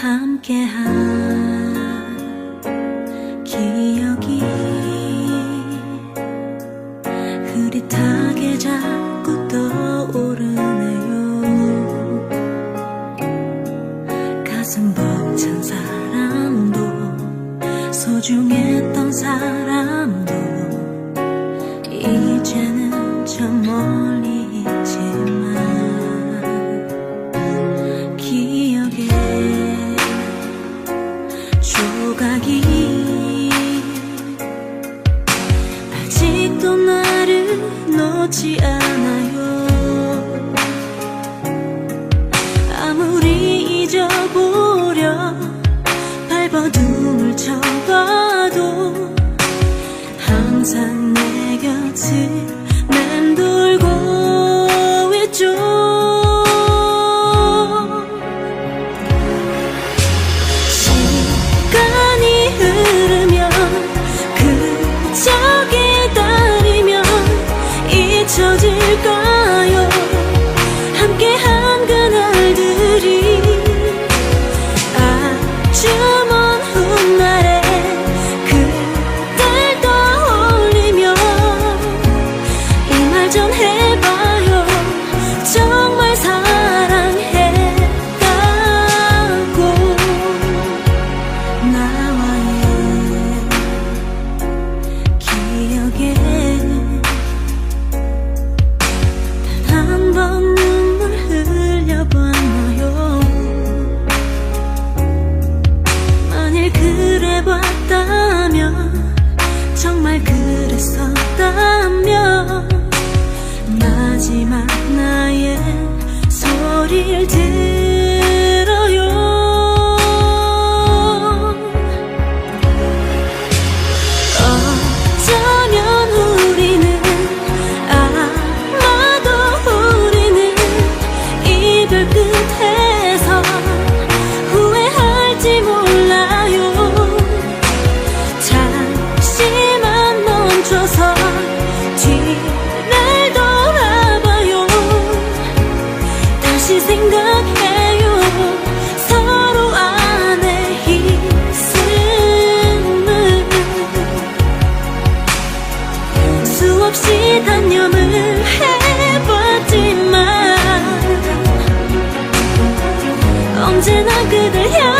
함께한 기억이 흐릿하게 자꾸 떠오르네요. 가슴 벅찬 사람도 소중했던 사람 놓지 않아요. 아무리 잊어보려 발버둥을 쳐봐도 항상 내 곁을 그래 봤다면 정말 그랬었다 서서 뒤날 돌아봐요. 다시 생각해요. 서로 안에 있음을 수없이 단념을 해봤지만 언제나 그댈 향